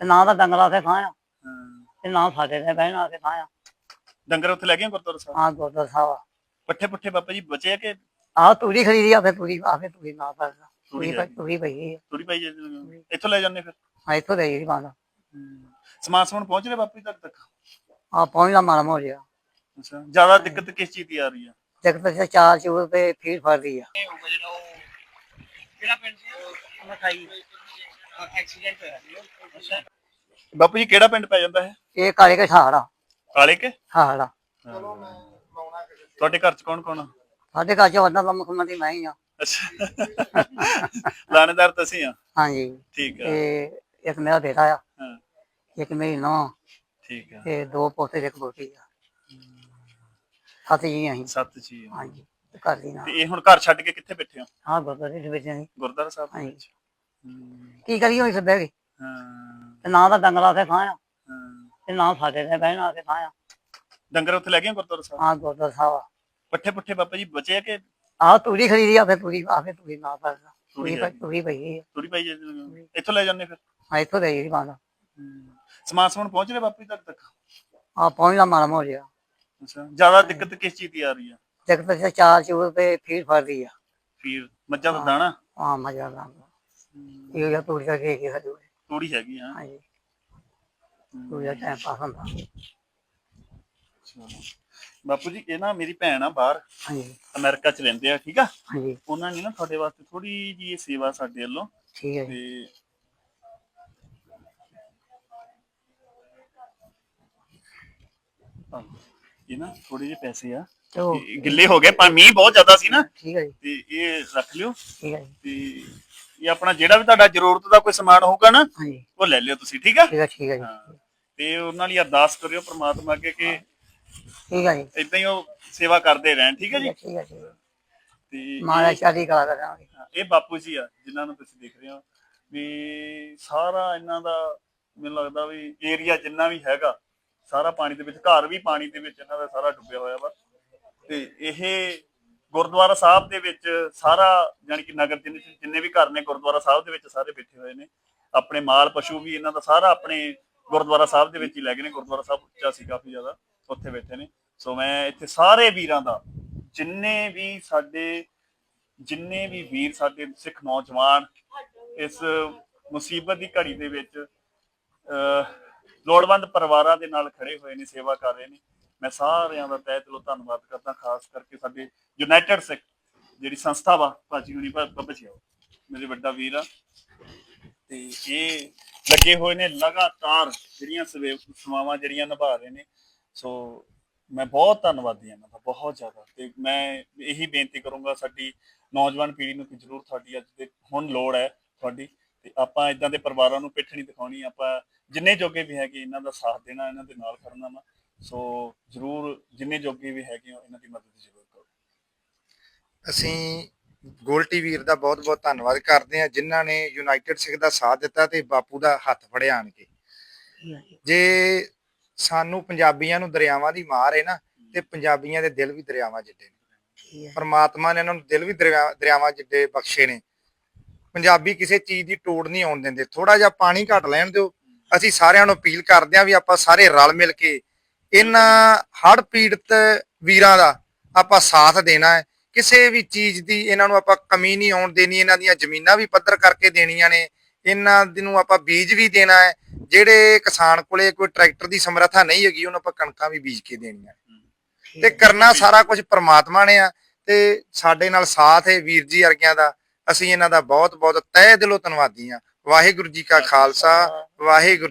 ਤੇ ਨਾ ਤਾਂ ਡੰਗਰਾਂ ਤੇ ਆ। ਹਾਂ। ਤੇ ਨਾ ਸਾਡੇ ਤੇ ਬਹਿਣਾ ਤੇ ਥਾਂ ਆ। ਡੰਗਰ ਉੱਥੇ ਲੈ ਗਏ ਗੁਰਦੁਆਰਾ ਸਾਹਿਬ? ਆ ਗੁਰਦੁਆਰਾ ਸਾਹਿਬ ਆ। ਪੱਠੇ ਪੁੱਠੇ ਬਾਬਾ ਜੀ ਬਚੇ ਆ ਕਿ? ਆਹ ਤੂੜੀ ਖਰੀਦੀ ਆ ਫੇ ਤੂੜੀ ਆ ਫੇ ਤੂੜੀ ਨਾ ਪਰਦਾ ਤੂੜੀ ਤੂੜੀ ਪਈ- ਤੂੜੀ ਪਈ ਆ। ਤੁਰੀ ਪਈ ਜੇ ਇੱਥੋਂ ਲੈ ਜਾਂਦੇ ਫਿਰ? ਆ ਇੱਥੋਂ ਦੇ ਜੀ ਬੰਦ ਸਮਾਨ ਸਮੂਨ ਪਹੁੰਚ ਰਿਹਾ ਬਾਪੂ ਜੀ ਤੱਕ ਆ ਪਹੁੰਚਦਾ ਮਾਰਾ ਹੋ ਗਿਆ ਅੱਛਾ। ਜ਼ਿਆਦਾ ਦਿੱਕਤ ਕਿਸ ਚੀਜ਼ ਦੀ ਆ ਰਹੀ ਆ? ਦੇਖ ਤੇ ਚਾਰ ਚੂਰ ਤੇ ਫੀਰ ਫਰਦੀ ਆ। ਕਿਹੜਾ ਪਿੰਡ ਸੀ ਮਖਾਈ ਐਕਸੀਡੈਂਟ ਹੋਇਆ ਬਾਪੂ ਜੀ ਕਿਹੜਾ ਪਿੰਡ ਪੈ ਜਾਂਦਾ ਹੈ ਇਹ ਕਾਲੇ ਕੇ ਠਾੜਾ ਕਾਲੇ ਕੇ? ਠਾੜਾ ਤੁਹਾਡੇ ਘਰ ਚ ਕੌਣ ਕੌਣ ਆ? ਸਾਡੇ ਘਰ ਚ ਵੱਡਾ ਤਾਂ ਮੁੱਖ ਮੰਤਰੀ ਮੈਂ ਹੀ ਆ। ਅੱਛਾ। ਲਾਣੇਦਾਰ ਤੁਸੀਂ ਆ? ਹਾਂਜੀ। ਠੀਕ ਆ। ਤੇ ਇੱਕ ਮੇਰਾ ਬੇਟਾ ਆ। ਹਾਂ। ਇੱਕ ਮੇਰੀ ਨੂੰਹ। ਠੀਕ ਆ। ਤੇ ਦੋ ਪੋਤੇ ਇੱਕ ਪੋਤੀ ਆ। ਸੱਤ ਜੀ ਅਸੀਂ। ਸੱਤ ਜੀ। ਹਾਂਜੀ। ਘਰ ਦੀ ਨਾ। ਤੇ ਇਹ ਹੁਣ ਘਰ ਛੱਡ ਕੇ ਕਿੱਥੇ ਬੈਠੇ ਹੋ? ਹਾਂ ਗੁਰਦੁਆਰੇ ਦੇ ਵਿੱਚ ਅਸੀਂ। ਗੁਰਦੁਆਰਾ ਸਾਹਿਬ ਦੇ। ਵਿੱਚ। ਕੀ ਕਰੀਏ ਹੋਈ ਸੱਬੇ ਕੇ ਹਾਂ। ਤੇ ਨਾ ਤਾਂ ਡੰਗਰਾਂ ਤੇ ਥਾਂ ਆ। ਹਾਂ। ਤੇ ਨਾ ਸਾਡੇ ਤੇ ਬਹਿਣਾ ਤੇ ਥਾਂ ਆ। ਡੰਗਰ ਉੱਥੇ ਲੈ ਗਏ ਗੁਰਦੁਆਰਾ ਸਾਹਿਬ? ਆ ਗੁਰਦੁਆਰਾ ਸਾਹਿਬ ਆ। ਪੱਠੇ ਪੁੱਠੇ ਬਾਬਾ ਜੀ ਬਚੇ ਆ ਕਿ ਆਹ ਤੂੜੀ ਖਰੀਦੀ ਆ ਫੇ ਤੂੜੀ ਆ ਫੇ ਤੂੜੀ ਨਾ ਪਰਦਾ ਤੂੜੀ ਪਈ- ਤੂੜੀ ਪਈ ਆ। ਤੁਰੀ ਪਈ ਜੇ। ਇੱਥੋਂ ਲੈ ਜਾਂਦੇ ਫਿਰ? ਆ ਇੱਥੋਂ ਦੇ ਜੀ ਬੰਦ ਸਮਾਨ ਸਮੂਨ ਪਹੁੰਚ ਰਿਹਾ ਬਾਪੂ ਜੀ ਤੁਹਾਡੇ ਤੱਕ? ਆ ਪਹੁੰਚਦਾ ਮਾਰਾ ਹੋ ਗਿਆ ਅੱਛਾ ਜ਼ਿਆਦਾ ਦਿੱਕਤ ਕਿਸ ਚੀਜ਼ ਦੀ ਆ ਰਹੀ ਆ? ਦੇਖ ਤੇ ਚਾਰ ਚੂਰ ਤੇ ਫੀਰ ਫਰਦੀ ਆ। ਫਿਰ ਮੱਝਾਂ ਦਾ ਦਾਣਾ? ਆ ਮਜ਼ਾ ਦਾ ਇਹ ਜਾਂ ਤੂੜੀ ਦਾ ਕੇ ਕੇ ਹਜੂ। ਥੋੜੀ ਹੈਗੀ ਆ। ਹਾਂਜੀ। ਤੂੜੀ ਟਾਈਮ ਪਾਸ ਹੁੰਦਾ। ਚਲੋ। ਬਾਪੂ ਜੀ ਇਹ ਨਾ ਮੇਰੀ ਭੈਣ ਆ ਬਾਹਰ। ਹਾਂਜੀ। ਅਮਰੀਕਾ ਚ ਰਹਿੰਦੇ ਆ ਠੀਕ ਆ? ਹਾਂਜੀ। ਉਹਨਾਂ ਨੇ ਨਾ ਤੁਹਾਡੇ ਵਾਸਤੇ ਥੋੜੀ ਜੀ ਸੇਵਾ ਸਾਡੇ ਵੱਲੋਂ ਠੀਕ ਹੈ ਜੀ। ਤੇ ਆਹ, ਇਹ ਨਾ ਥੋੜੇ ਜਿਹੇ ਪੈਸੇ ਆ। ਇਹ ਗਿੱਲੇ ਹੋ ਗਏ ਪਰ ਮੀਂਹ ਬਹੁਤ ਜ਼ਿਆਦਾ ਸੀ ਨਾ। ਠੀਕ ਹੈ ਜੀ। ਤੇ ਇਹ ਰੱਖ ਲਿਓ। ਠੀਕ ਹੈ ਜੀ। ਤੇ ਇਹ ਆਪਣਾ ਜਿਹੜਾ ਵੀ ਤੁਹਾਡਾ ਜ਼ਰੂਰਤ ਦਾ ਕੋਈ ਸਮਾਨ ਹੋਊਗਾ ਨਾ ਹਾਂਜੀ। ਉਹ ਲੈ ਲਿਓ ਤੁਸੀਂ ਠੀਕ ਆ? ਠੀਕ ਹੈ ਠੀਕ ਹੈ ਜੀ। ਹਾਂ। ਤੇ ਉਹਨਾਂ ਲਈ ਅਰਦਾਸ ਕਰਿਓ ਪ੍ਰਮਾਤਮਾ ਅੱਗੇ ਕਿ ਠੀਕ ਹੈ ਜੀ। ਇਦਾਂ ਹੀ ਉਹ ਸੇਵਾ ਕਰਦੇ ਰਹਿਣ ਠੀਕ ਹੈ ਜੀ? ਠੀਕ ਹੈ ਠੀਕ ਹੈ ਤੇ ਮਾਰਾ ਸ਼ਾਦੀ ਕਰਾ ਕਰਾਂਗੇ। ਇਹ ਬਾਪੂ ਜੀ ਆ ਜਿਨ੍ਹਾਂ ਨੂੰ ਤੁਸੀਂ ਦੇਖ ਰਹੇ ਹੋ। ਵੀ ਸਾਰਾ ਇਹਨਾਂ ਦਾ ਮੈਨੂੰ ਲੱਗਦਾ ਵੀ ਏਰੀਆ ਜਿੰਨਾ ਵੀ ਹੈਗਾ ਸਾਰਾ ਪਾਣੀ ਦੇ ਵਿੱਚ ਘਰ ਵੀ ਪਾਣੀ ਦੇ ਵਿੱਚ ਇਹਨਾਂ ਦਾ ਸਾਰਾ ਡੁੱਬਿਆ ਹੋਇਆ ਵਾ। ਤੇ ਇਹ ਗੁਰਦੁਆਰਾ ਸਾਹਿਬ ਦੇ ਵਿੱਚ ਸਾਰਾ ਯਾਨੀ ਕਿ ਨਗਰ ਜਿੰਨੇ ਜਿੰਨੇ ਵੀ ਘਰ ਨੇ ਗੁਰਦੁਆਰਾ ਸਾਹਿਬ ਦੇ ਵਿੱਚ ਸਾਰੇ ਬੈਠੇ ਹੋਏ ਨੇ। ਆਪਣੇ ਮਾਲ ਪਸ਼ੂ ਵੀ ਇਹਨਾਂ ਦਾ ਸਾਰਾ ਆਪਣੇ ਗੁਰਦੁਆਰਾ ਸਾਹਿਬ ਦੇ ਵਿੱਚ ਹੀ ਲੈ ਗਏ ਨੇ। ਗੁਰਦੁਆਰਾ ਸਾਹਿਬ ਉੱਚਾ ਸੀ ਕਾਫੀ ਜ਼ਿਆਦਾ ਉੱਥੇ ਬੈਠੇ ਨੇ। ਸੋ ਮੈਂ ਇੱਥੇ ਸਾਰੇ ਵੀਰਾਂ ਦਾ ਜਿੰਨੇ ਵੀ ਸਾਡੇ ਜਿੰਨੇ ਵੀ ਵੀਰ ਸਾਡੇ ਸਿੱਖ ਨੌਜਵਾਨ ਇਸ ਮੁਸੀਬਤ ਦੀ ਘੜੀ ਦੇ ਵਿੱਚ ਅਹ, ਲੋੜਵੰਦ ਪਰਿਵਾਰਾਂ ਦੇ ਨਾਲ ਖੜੇ ਹੋਏ ਨੇ ਸੇਵਾ ਕਰ ਰਹੇ ਨੇ। ਮੈਂ ਸਾਰਿਆਂ ਦਾ ਤਹਿ ਦਿਲੋਂ ਧੰਨਵਾਦ ਕਰਦਾ, ਖਾਸ ਕਰਕੇ ਸਾਡੇ ਯੂਨਾਈਟਿਡ ਸਿੱਖ, ਜਿਹੜੀ ਸੰਸਥਾ ਵਾ, ਭਾਜੀ ਹੁਣੀ ਬਾਬਾ ਜੀ ਮੇਰੇ ਵੱਡਾ ਵੀਰ ਆ। ਤੇ ਇਹ ਲੱਗੇ ਹੋਏ ਨੇ ਲਗਾਤਾਰ ਜਿਹੜੀਆਂ ਸੇਵਾਵਾਂ ਜਿਹੜੀਆਂ ਨਿਭਾ ਰਹੇ ਨੇ, ਸੋ ਮੈਂ ਬਹੁਤ ਧੰਨਵਾਦੀ ਹਾਂ ਇਹਨਾਂ ਦਾ, ਬਹੁਤ ਜ਼ਿਆਦਾ। ਤੇ ਮੈਂ ਇਹੀ ਬੇਨਤੀ ਕਰੂੰਗਾ ਸਾਡੀ ਨੌਜਵਾਨ ਪੀੜ੍ਹੀ ਨੂੰ ਕਿ ਜ਼ਰੂਰ ਤੁਹਾਡੀ ਅੱਜ ਦੇ, ਹੁਣ ਲੋੜ ਹੈ ਤੁਹਾਡੀ, ਤੇ ਆਪਾਂ ਇਦਾਂ ਦੇ ਪਰਿਵਾਰਾਂ ਨੂੰ ਪਿੱਠ ਨਹੀਂ ਦਿਖਾਉਣੀ, ਆਪਾਂ ਜਿੰਨੇ ਜੋਗੇ ਵੀ ਹੈਗੇ, ਇਹਨਾਂ ਦਾ ਸਾਥ ਦੇਣਾ, ਇਹਨਾਂ ਦੇ ਨਾਲ ਖੜਨਾ ਵਾ। ਸੋ ਜ਼ਰੂਰ ਜਿੰਨੇ ਜੋਗੇ ਵੀ ਹੈਗੇ ਹੋ ਇਹਨਾਂ ਦੀ ਮਦਦ ਜ਼ਰੂਰ ਕਰੋ। ਅਸੀਂ ਗੋਲਟੀ ਵੀਰ ਦਾ ਬਹੁਤ-ਬਹੁਤ ਧੰਨਵਾਦ ਕਰਦੇ ਹਾਂ ਜਿਨ੍ਹਾਂ ਨੇ ਯੂਨਾਈਟਿਡ ਸਿੱਖ ਦਾ ਸਾਥ ਦਿੱਤਾ ਤੇ ਬਾਪੂ ਦਾ ਹੱਥ ਫੜਿਆ ਆਣ ਕੇ। ਜੀ ਸਾਨੂੰ ਪੰਜਾਬੀਆਂ ਨੂੰ ਦਰਿਆਵਾਂ ਦੀ ਮਾਰ ਹੈ ਨਾ ਤੇ ਪੰਜਾਬੀਆਂ ਦੇ ਦਿਲ ਵੀ ਦਰਿਆਵਾਂ ਜਿੱਡੇ ਨੇ। ਪਰਮਾਤਮਾ ਨੇ ਇਹਨਾਂ ਨੂੰ ਦਿਲ ਵੀ ਦਰਿਆ- ਦਰਿਆਵਾਂ ਜਿੱਡੇ ਬਖਸ਼ੇ ਨੇ। ਪੰਜਾਬੀ ਕਿਸੇ ਚੀਜ਼ ਦੀ ਟੋੜ ਨਹੀਂ ਆਉਣ ਦਿੰਦੇ। ਥੋੜਾ ਜਿਹਾ ਪਾਣੀ ਘੱਟ ਲੈਣ ਦਿਓ। ਅਸੀਂ ਸਾਰਿਆਂ ਨੂੰ ਅਪੀਲ ਕਰਦੇ ਹਾਂ ਵੀ ਆਪਾਂ ਸਾਰੇ ਰਲ ਮਿਲ ਕੇ ਇਹਨਾਂ ਹੜ੍ਹ ਪੀੜਤ ਵੀਰਾਂ ਦਾ ਆਪਾਂ ਸਾਥ ਦੇਣਾ ਹੈ। ਕਿਸੇ ਵੀ ਚੀਜ਼ ਦੀ ਇਹਨਾਂ ਨੂੰ ਆਪਾਂ ਕਮੀ ਨਹੀਂ ਆਉਣ ਦੇਣੀ ਇਹਨਾਂ ਦੀਆਂ ਜ਼ਮੀਨਾਂ ਵੀ ਪੱਧਰ ਕਰਕੇ ਦੇਣੀਆਂ ਨੇ। ਇਹਨਾਂ ਦੀ ਨੂੰ ਆਪਾਂ ਬੀਜ ਵੀ ਦੇਣਾ ਹੈ। ਜਿਹੜੇ ਕਿਸਾਨ ਕੋਲੇ ਕੋਈ ਟਰੈਕਟਰ ਦੀ ਸਮਰੱਥਾ ਨਹੀਂ ਹੈਗੀ ਉਹਨੂੰ ਆਪਾਂ ਕਣਕਾਂ ਵੀ ਬੀਜ ਕੇ ਦੇਣੀਆਂ ਤੇ। ਕਰਨਾ ਸਾਰਾ ਕੁਝ ਪ੍ਰਮਾਤਮਾ ਨੇ ਆ। ਤੇ ਸਾਡੇ ਨਾਲ ਸਾਥ ਹੈ ਵੀਰ ਜੀ ਵਰਗਿਆਂ ਦਾ। ਅਸੀਂ ਇਹਨਾਂ ਦਾ ਬਹੁਤ ਬਹੁਤ ਤਹਿ ਦਿਲੋਂ ਧੰਨਵਾਦੀ ਆ ਵਾਹਿਗੁਰੂ ਜੀ ਕਾ ਖਾਲਸਾ ਵਾਹਿਗੁਰੂ